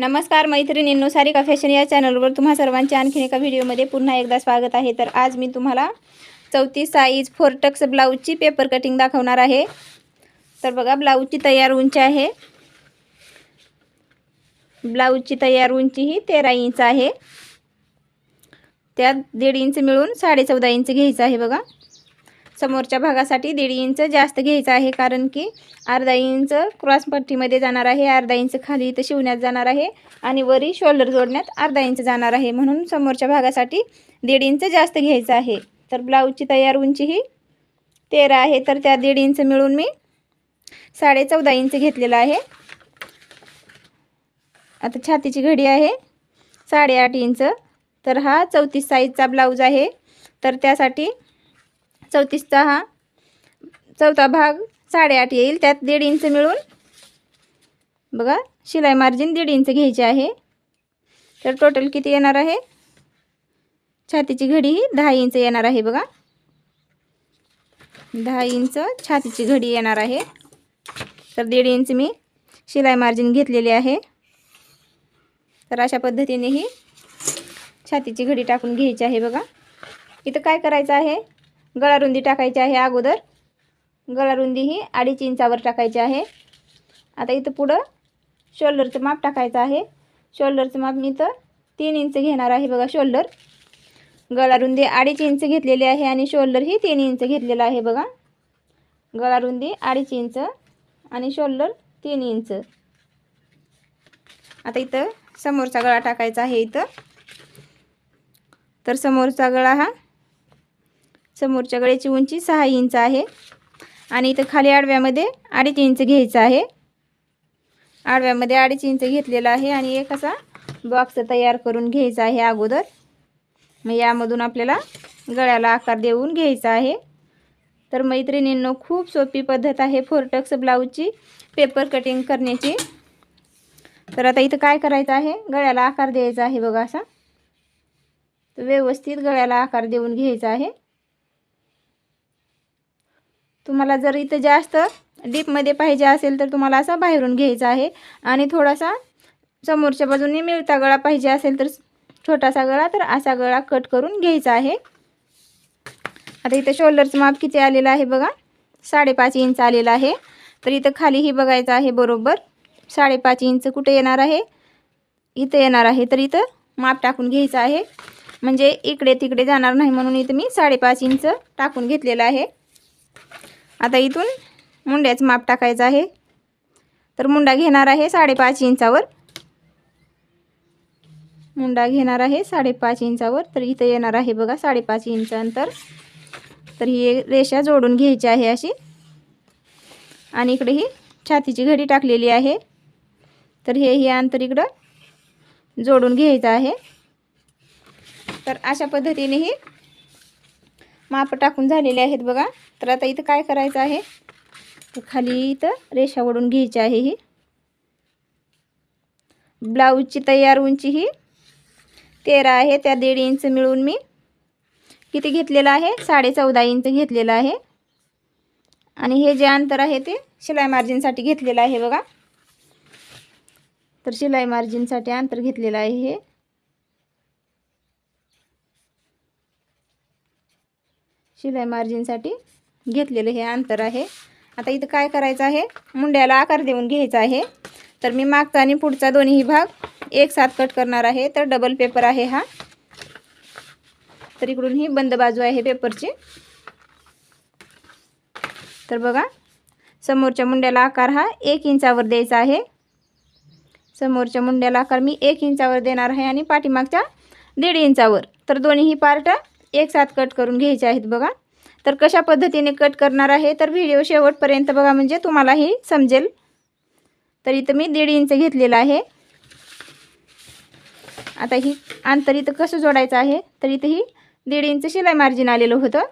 नमस्कार मैत्रिणींनो. सारिका फॅशन या चॅनलवर तुम्हा सर्वांचे आणखीन एका व्हिडिओमध्ये पुन्हा एकदा स्वागत आहे. तर आज मी तुम्हाला चौथी साईज फोर टक्स ब्लाऊजची पेपर कटिंग दाखवणार आहे. तर बघा ब्लाऊजची तयार उंची आहे. ब्लाऊजची तयार उंची ही तेरा इंच आहे. त्यात दीड इंच मिळून साडेचौदा इंच घ्यायचं आहे बघा. समोरच्या भागासाठी दीड इंच जास्त घ्यायचं आहे कारण की अर्धा इंच क्रॉस पट्टीमध्ये जाणार आहे अर्धा इंच खाली इथं शिवण्यात जाणार आहे आणि वरी शोल्डर जोडण्यात अर्धा इंच जाणार आहे. म्हणून समोरच्या भागासाठी दीड इंच जास्त घ्यायचं आहे. तर ब्लाऊजची तयार उंची ही तेरा आहे. तर त्या दीड इंच मिळून मी साडे चौदा इंच घेतलेला आहे. आता छातीची घडी आहे. साडेआठ इंच. तर हा चौतीस साईजचा ब्लाऊज आहे. तर त्यासाठी चौतीसचा हा. चौथा भाग साडेआठ येईल. त्यात दीड इंच मिळून बघा शिलाई मार्जिन दीड इंच घ्यायची आहे. तर टोटल किती येणार आहे? छातीची घडी ही दहा इंच येणार आहे बघा. दहा इंच छातीची घडी येणार आहे. तर दीड इंच मी शिलाई मार्जिन घेतलेली आहे. तर अशा पद्धतीने ही छातीची घडी टाकून घ्यायची आहे बघा. इथं काय करायचं आहे? गळारुंदी टाकायची आहे अगोदर. गळारुंदी ही अडीच इंचावर टाकायची आहे. आता इथं पुढं शोल्डरचं माप टाकायचं आहे. शोल्डरचं माप मी तर तीन इंच घेणार आहे बघा शोल्डर. गळारुंदी अडीच इंच घेतलेली आहे आणि शोल्डर ही तीन इंच घेतलेलं आहे बघा. गळारुंदी अडीच इंच आणि शोल्डर तीन इंच. आता इथं समोरचा गळा टाकायचा आहे इथं. तर समोरचा गळा हा समोरच्या गळ्याची उंची सहा इंच आहे. आणि इथं खाली आडव्यामध्ये अडीच इंच घ्यायचं आहे. आडव्यामध्ये अडीच इंच घेतलेला आहे आणि एक असा बॉक्स तयार करून घ्यायचा आहे अगोदर. मग यामधून आपल्याला गळ्याला आकार देऊन घ्यायचा आहे. तर मैत्रिणींनो खूप सोपी पद्धत आहे फोरटक्स ब्लाऊजची पेपर कटिंग करण्याची. तर आता इथं काय करायचं आहे? गळ्याला आकार द्यायचा आहे बघा असा. तर व्यवस्थित गळ्याला आकार देऊन घ्यायचा आहे. तुम्हाला जर इथं जास्त डीपमध्ये पाहिजे असेल तर तुम्हाला असा बाहेरून घ्यायचा आहे. आणि थोडासा समोरच्या बाजूने मिळता गळा पाहिजे असेल तर छोटासा गळा तर असा गळा कट करून घ्यायचा आहे. आता इथं शोल्डरचं माप किती आलेलं आहे बघा. साडेपाच इंच आलेलं आहे. तर इथं खालीही बघायचं आहे बरोबर. साडेपाच इंच कुठे येणार आहे? इथं येणार आहे. तर इथं माप टाकून घ्यायचं आहे. म्हणजे इकडे तिकडे जाणार नाही म्हणून इथं मी साडेपाच इंच टाकून घेतलेलं आहे. आता इथून मुंड्याचं माप टाकायचं आहे. तर मुंडा घेणार आहे साडेपाच इंचावर. मुंडा घेणार आहे साडेपाच इंचावर. तर इथं येणार आहे बघा साडेपाच इंचानंतर अंतर. तर ही रेषा जोडून घ्यायची आहे अशी. आणि इकडे ही छातीची घडी टाकलेली आहे. तर हे ही अंतर इकडं जोडून घ्यायचं आहे. तर अशा पद्धतीने ही माप टाकून झालेले आहेत बघा. तर आता इथं काय करायचं आहे? तर खाली इथं रेषा ओढून घ्यायची आहे ही. ब्लाऊजची तयार उंची ही तेरा आहे. त्या दीड इंच मिळून मी किती घेतलेलं आहे? साडे चौदा इंच घेतलेलं आहे. आणि हे जे अंतर आहे ते शिलाई मार्जिनसाठी घेतलेलं आहे बघा. तर शिलाई मार्जिनसाठी अंतर घेतलेलं आहे हे. शिलाई मार्जिनसाठी घेतलेलं हे अंतर आहे. आता इथं काय करायचं आहे? मुंड्याला आकार देऊन घ्यायचा आहे. तर मी मागचा आणि पुढचा दोन्ही भाग एक साथ कट करणार आहे. तर डबल पेपर आहे हा. तर इकडून ही बंद बाजू आहे पेपरची तर बघा समोरच्या मुंड्याला आकार हा एक इंचावर द्यायचा आहे. समोरच्या मुंड्याला आकार मी एक इंचावर देणार आहे आणि पाठीमागच्या दीड इंचावर. तर दोन्हीही पार्ट एक साथ कट करून घ्यायचे आहेत बघा. तर कशा पद्धतीने कट करणार आहे? तर व्हिडिओ शेवटपर्यंत बघा म्हणजे तुम्हालाही समजेल. तर इथं मी दीड इंच घेतलेलं आहे. आता ही अंतर इथं कसं जोडायचं आहे? तर इथं ही दीड इंच शिलाई मार्जिन आलेलं होतं.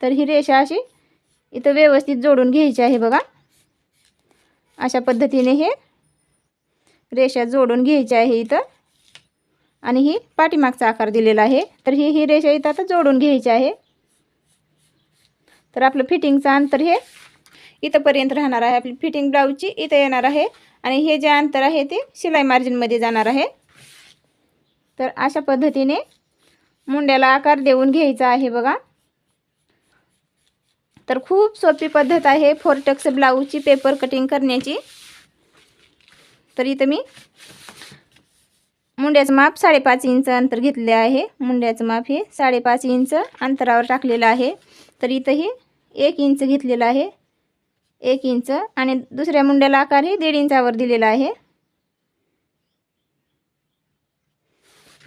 तर ही रेषा अशी इथं व्यवस्थित जोडून घ्यायची आहे बघा. अशा पद्धतीने हे रेषा जोडून घ्यायची आहे इथं. आणि ही पाठीमागचा आकार दिलेला आहे. तर ही ही रेषा इथं आता जोडून घ्यायची आहे. तर आपलं फिटिंगचं अंतर हे इथंपर्यंत राहणार आहे. आपली फिटिंग ब्लाऊजची इथं येणार आहे. आणि हे जे अंतर आहे ते शिलाई मार्जिनमध्ये जाणार आहे. तर अशा पद्धतीने मुंड्याला आकार देऊन घ्यायचा आहे बघा. तर खूप सोपी पद्धत आहे फोरटक्स ब्लाऊजची पेपर कटिंग करण्याची. तर इथं मी मुंड्याचं माप साडेपाच इंच अंतर घेतले आहे. मुंड्याचं माप हे साडेपाच इंच अंतरावर टाकलेलं आहे. तर इथंही एक इंच घेतलेलं आहे. एक इंच आणि दुसऱ्या मुंड्याला आकार हे दीड इंचावर दिलेला आहे.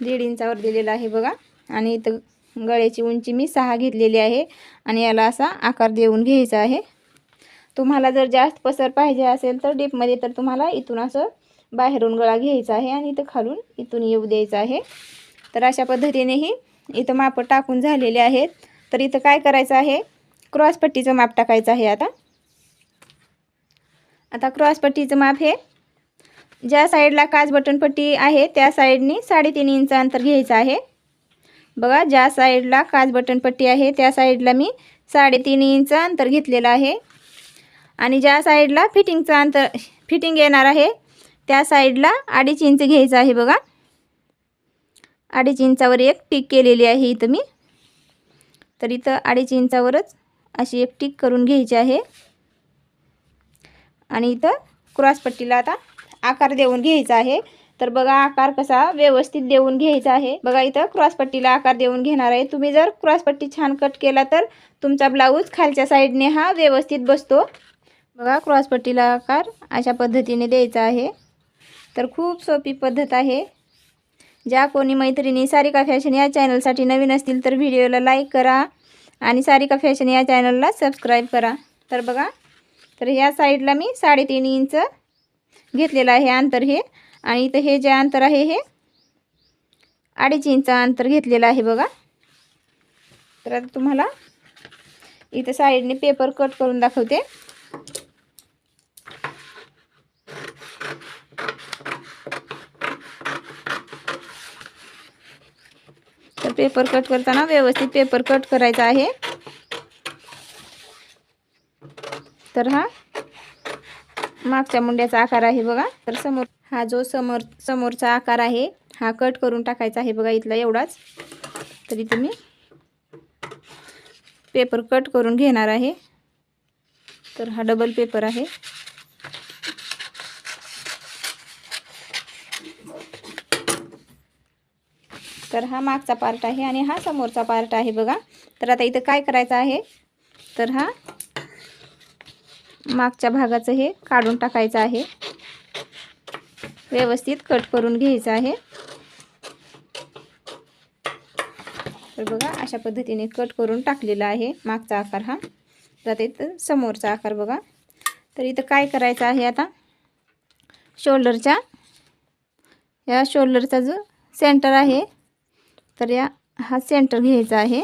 दीड इंचावर दिलेला आहे बघा. आणि इथं गळ्याची उंची मी सहा घेतलेली आहे. आणि याला असा आकार देऊन घ्यायचा आहे. तुम्हाला जर जास्त पसर पाहिजे असेल तर डीपमध्ये तर तुम्हाला इथून असं बाहेरून गळा घ्यायचा आहे आणि इथं खालून इथून येऊ द्यायचं आहे. तर अशा पद्धतीनेही इथं माप टाकून झालेले आहेत. तर इथं काय करायचं आहे? क्रॉसपट्टीचं माप टाकायचं आहे आता. आता क्रॉसपट्टीचं माप हे ज्या साईडला काच बटनपट्टी आहे त्या साईडनी साडेतीन इंच अंतर घ्यायचं आहे. बघा ज्या साईडला काच बटनपट्टी आहे त्या साईडला मी साडेतीन इंच अंतर घेतलेलं आहे. आणि ज्या साईडला फिटिंगचं अंतर फिटिंग येणार आहे त्या साईडला अडीच इंच घ्यायचं आहे बघा. अडीच इंचावर एक टिक केलेली आहे इथं मी. तर इथं अडीच इंचावरच अशी एक टिक करून घ्यायची आहे. आणि इथं क्रॉसपट्टीला आता आकार देऊन घ्यायचा आहे. तर बघा आकार कसा व्यवस्थित देऊन घ्यायचा आहे. बघा इथं क्रॉसपट्टीला आकार देऊन घेणार आहे. तुम्ही जर क्रॉसपट्टी छान कट केला तर तुमचा ब्लाऊज खालच्या साईडने हा व्यवस्थित बसतो. बघा क्रॉसपट्टीला आकार अशा पद्धतीने द्यायचा आहे. तर खूप सोपी पद्धत आहे. ज्या कोणी मैत्रिणी सारिका फॅशन या चॅनलसाठी नवीन असतील तर व्हिडिओला लाईक करा आणि सारिका फॅशन या चॅनलला सबस्क्राईब करा. तर बघा तर ह्या साईडला मी साडेतीन इंच घेतलेलं आहे अंतर हे आणि इथं हे जे अंतर आहे हे अडीच इंच अंतर घेतलेलं आहे बघा. तर आता तुम्हाला इथं साईडने पेपर कट करून दाखवते. पेपर कट करताना व्यवस्थित पेपर कट करायचा आहे. तर हा मागच्या मुंड्याचा आकार आहे बघा. तर समोर हा जो समोर समोरचा आकार आहे हा कट करून टाकायचा आहे बघा इथला एवढाच. तरी तुम्ही पेपर कट करून घेणार आहे. तर हा डबल पेपर आहे. तर हा मागचा पार्ट आहे आणि हा समोरचा पार्ट आहे बघा. तर आता इथं काय करायचं आहे? तर हा मागच्या भागाचं हे काढून टाकायचं आहे. व्यवस्थित कट करून घ्यायचं आहे. तर बघा अशा पद्धतीने कट करून टाकलेला आहे मागचा आकार हा. तर इथं समोरचा आकार बघा. तर इथं काय करायचं आहे आता? शोल्डरच्या या शोल्डरचा जो सेंटर आहे तर या हा सेंटर घ्यायचा आहे.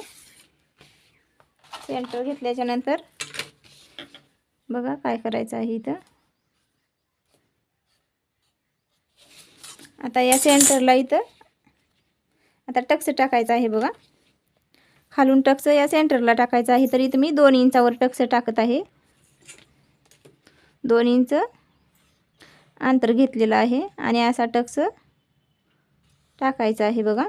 सेंटर घेतल्याच्या नंतर बघा काय करायचं आहे इथं. आता या सेंटरला इथं आता टक्स टाकायचं आहे बघा. खालून टक्स या सेंटरला टाकायचं आहे तर इथं मी दोन इंचावर टक्स टाकत आहे. दोन इंच अंतर घेतलेलं आहे आणि असा टक्स टाकायचा आहे बघा.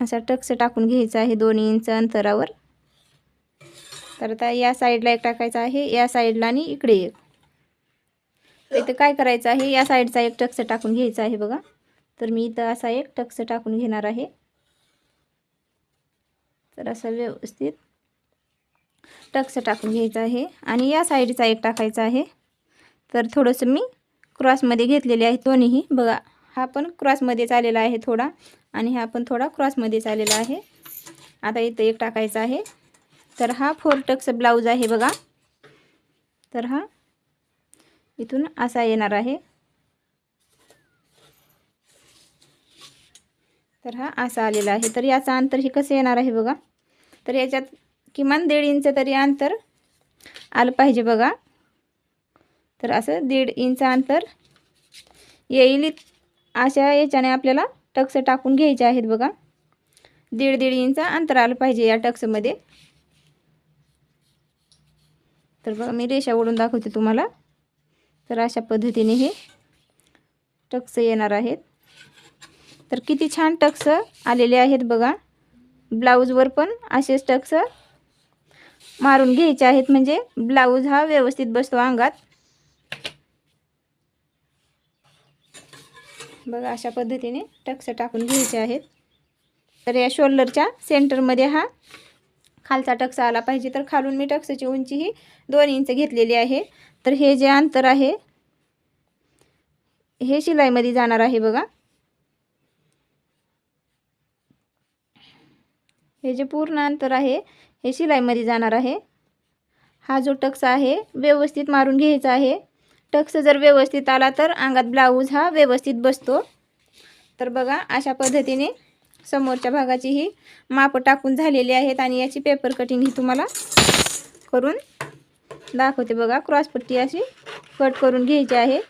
असा टक्स टाकून घ्यायचा आहे दोन इंच अंतरावर. तर आता या साईडला एक टाकायचा आहे या साईडला आणि इकडे एक. इथं काय करायचं आहे या साईडचा एक टक्स टाकून घ्यायचा आहे बघा. तर मी इथं असा एक टक्स टाकून घेणार आहे. तर असं व्यवस्थित टक्स टाकून घ्यायचं आहे. आणि या साईडचा एक टाकायचा आहे. तर थोडंसं मी क्रॉसमध्ये घेतलेले आहे दोन्हीही. बघा हा पण क्रॉसमध्येच आलेला आहे थोडा. आणि हा पण थोडा क्रॉसमध्येच आलेला आहे. आता इथं एक टाकायचा आहे. तर हा फोर टक्स ब्लाऊज आहे बघा. तर हा इथून असा येणार आहे. तर हा असा आलेला आहे. तर याचा अंतर हे कसं येणार आहे बघा. तर याच्यात किमान दीड इंच तरी अंतर आलं पाहिजे बघा. तर असं दीड इंच अंतर येईल अशा याच्याने आपल्याला टक्स टाकून घ्यायचे आहेत बघा. दीड दीड इंच अंतर आलं पाहिजे या टक्समध्ये तर बघा मी रेषा ओढून दाखवते तुम्हाला. तर अशा पद्धतीने हे टक्स येणार आहेत. तर किती छान टक्स आलेले आहेत बघा. ब्लाऊजवर पण असेच टक्स मारून घ्यायचे आहेत. म्हणजे ब्लाऊज हा व्यवस्थित बसतो अंगात. बघा अशा पद्धतीने टक्स टाकून घ्यायचे आहेत. तर या शोल्डरच्या सेंटरमध्ये हा खालचा टक्स आला पाहिजे. तर खालून मी टक्सची उंची ही दोन इंच घेतलेली आहे. तर हे जे अंतर आहे हे शिलाईमध्ये जाणार आहे बघा. हे जे पूर्ण अंतर आहे हे शिलाईमध्ये जाणार आहे. हा जो टक्स आहे व्यवस्थित मारून घ्यायचा आहे. टक्स जर व्यवस्थित आला तर अंगात ब्लाऊज हा व्यवस्थित बसतो. तर बघा अशा पद्धतीने समोरच्या भागाची ही माप टाकून झालेली आहेत आणि याची पेपर कटिंग ही तुम्हाला करून दाखवते बघा. क्रॉसपट्टी अशी कट करून घ्यायची आहे.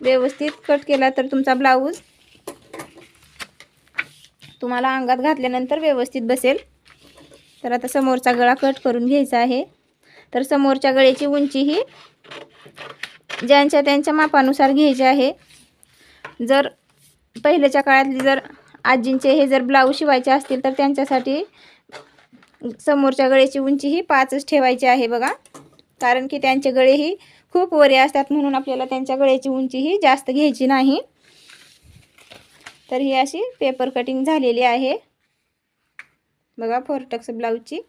व्यवस्थित कट केला तर तुमचा ब्लाऊज तुम्हाला अंगात घातल्यानंतर व्यवस्थित बसेल. तर आता समोरचा गळा कट करून घ्यायचा आहे. तर समोरच्या गळ्याची उंची ही ज्यांच्या त्यांच्या मापानुसार घ्यायचे आहे. जर पहिल्याच्या काळातली जर आजींचे हे जर ब्लाऊज शिवायचे असतील तर त्यांच्यासाठी समोरच्या गळ्याची उंची ही पाचच ठेवायची आहे बघा. कारण की त्यांचे गळे ही खूप वरे असतात म्हणून आपल्याला त्यांच्या गळ्याची उंची ही जास्त घ्यायची नाही. तर ही अशी पेपर कटिंग झालेली आहे. बघा फोरटक्स ब्लाऊजची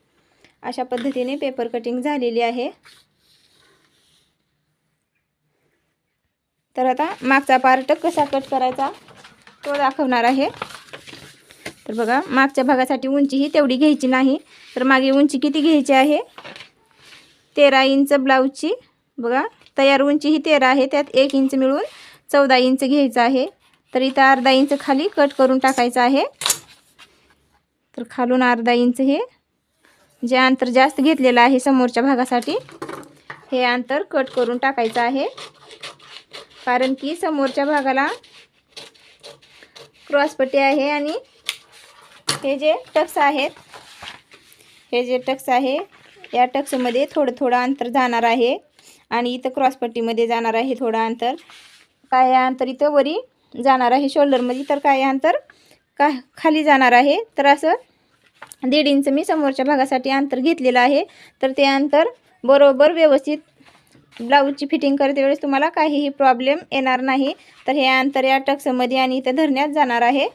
अशा पद्धतीने पेपर कटिंग झालेली आहे. तर आता मागचा पार्ट कसा कट करायचा तो दाखवणार आहे. तर बघा मागच्या भागासाठी उंची ही तेवढी घ्यायची नाही. तर मागे उंची किती घ्यायची आहे? तेरा इंच ब्लाऊजची. बघा तयार उंची ही तेरा आहे त्यात एक इंच मिळून चौदा इंच घ्यायचं आहे. तर इथं अर्धा इंच खाली कट करून टाकायचं आहे. तर खालून अर्धा इंच हे जे अंतर जास्त घेतलेलं आहे समोरच्या भागासाठी हे अंतर कट करून टाकायचं आहे. कारण की समोरच्या भागाला क्रॉसपट्टी आहे आणि हे जे टक्स आहेत हे जे टक्स आहे या टक्समध्ये थोडं थोडं अंतर जाणार आहे. आणि इथं क्रॉसपट्टीमध्ये जाणार आहे थोडं अंतर. काय अंतर? इथं वरी जाणार आहे. शोल्डरमध्ये तर काय अंतर? का खाली जाणार आहे. तर असं दीड इंच मी समोरच्या भागासाठी अंतर घेतलेलं आहे. तर ते अंतर बरोबर व्यवस्थित ब्लाऊजची फिटिंग करते वेळेस तुम्हाला काहीही प्रॉब्लेम येणार नाही. तर हे अंतर या टक्समध्ये आणि इथं धरण्यात जाणार आहे.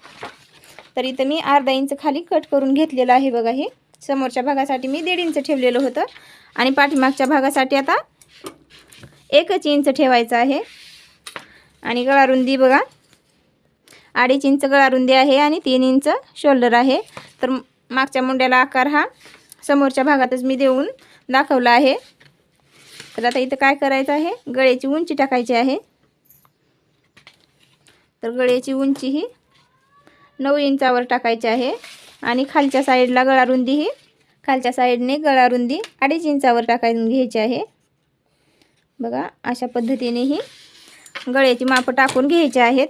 तर इथं मी अर्धा इंच खाली कट करून घेतलेलं आहे बघा हे. समोरच्या भागासाठी मी दीड इंच ठेवलेलं होतं. आणि पाठीमागच्या भागासाठी आता एकच इंच ठेवायचं आहे. आणि गळारुंदी बघा. अडीच इंच गळारुंदी आहे आणि तीन इंच शोल्डर आहे. तर मागच्या मुंड्याला आकार हा समोरच्या भागातच मी देऊन दाखवला आहे. तर आता इथं काय करायचं आहे? गळ्याची उंची टाकायची आहे. तर गळ्याची उंची ही नऊ इंचावर टाकायची आहे. आणि खालच्या साईडला गळारुंदी ही खालच्या साईडने गळारुंदी अडीच इंचावर टाकायला घ्यायची आहे. बघा अशा पद्धतीने ही गळ्याची मापं टाकून घ्यायची आहेत.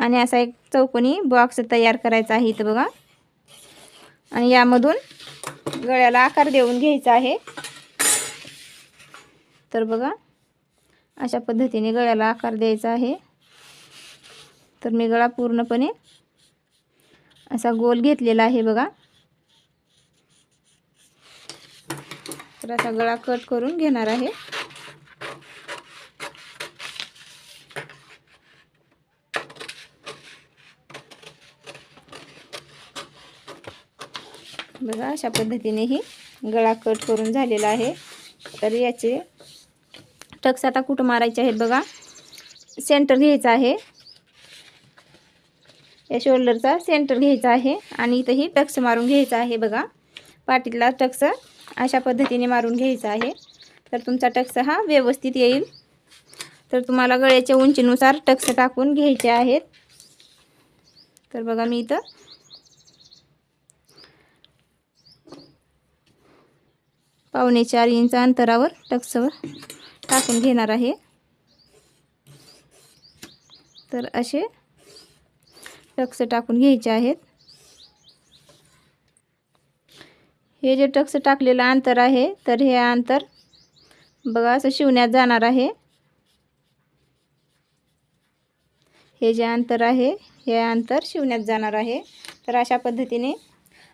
आणि असा एक चौकोनी बॉक्स तयार करायचा आहे इथं बघा. आणि यामधून गळ्याला आकार देऊन घ्यायचा आहे. तर बघा अशा पद्धतीने गळ्याला आकार द्यायचा आहे. तर मी गळा पूर्णपणे असा गोल घेतलेला आहे बघा. तर असा गळा कट करून घेणार आहे. बघा अशा पद्धतीने ही गळा कट करून झालेला आहे. तर याचे टक्स आता कुठं मारायचे आहेत बघा. सेंटर घ्यायचा आहे. या शोल्डरचा सेंटर घ्यायचा आहे आणि इथंही टक्स मारून घ्यायचा आहे बघा. पाठीतला टक्स अशा पद्धतीने मारून घ्यायचा आहे. तर तुमचा टक्स हा व्यवस्थित येईल. तर तुम्हाला गळ्याच्या उंचीनुसार टक्स टाकून घ्यायचे आहेत. तर बघा मी इथं पावणे चार इंच अंतरावर टक्सवर टाकून घेणार आहे. तर असे टक्स टाकून घ्यायचे आहेत. हे जे टक्स टाकलेलं अंतर आहे तर हे अंतर बघा असं शिवण्यात जाणार आहे. हे जे अंतर आहे हे अंतर शिवण्यात जाणार आहे. तर अशा पद्धतीने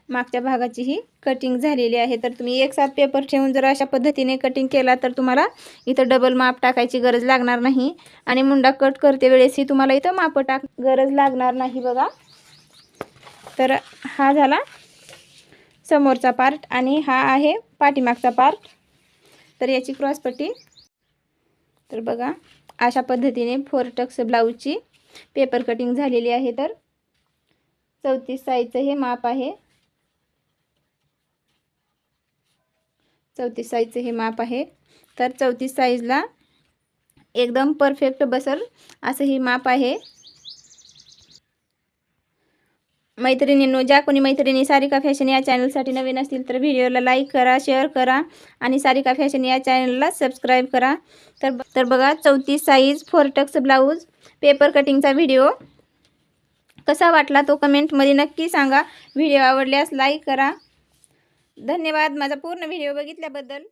मागच्या भागाची ही कटिंग झालेली आहे. तर तुम्ही एक साथ पेपर ठेवून जर अशा पद्धतीने कटिंग केला तर तुम्हाला इथं डबल माप टाकायची गरज लागणार नाही. आणि मुंडा कट करते वेळेसही तुम्हाला इथं माप टाक गरज लागणार नाही बघा. तर हा झाला समोरचा पार्ट आणि हा आहे पाठीमागचा पार्ट तर याची क्रॉसपट्टी तर बघा अशा पद्धतीने फोर टक्स ब्लाऊजची पेपर कटिंग झालेली आहे. तर चौतीस साईजचं हे माप आहे. चौतीस साईजचं हे माप आहे. तर चौतीस साईजला एकदम परफेक्ट बसल असं हे माप आहे. मैत्रिणींनो ज्या कोणी मैत्रिणी सारिका फॅशन या चॅनलसाठी नवीन असतील तर व्हिडिओला लाईक करा शेअर करा आणि सारिका फॅशन या चॅनलला सबस्क्राईब करा. तर तर बघा चौतीस size four tucks blouse paper कटिंगचा video कसा वाटला तो कमेंटमध्ये नक्की सांगा. व्हिडिओ आवडल्यास लाईक करा. धन्यवाद माझा पूर्ण व्हिडिओ बघितल्याबद्दल.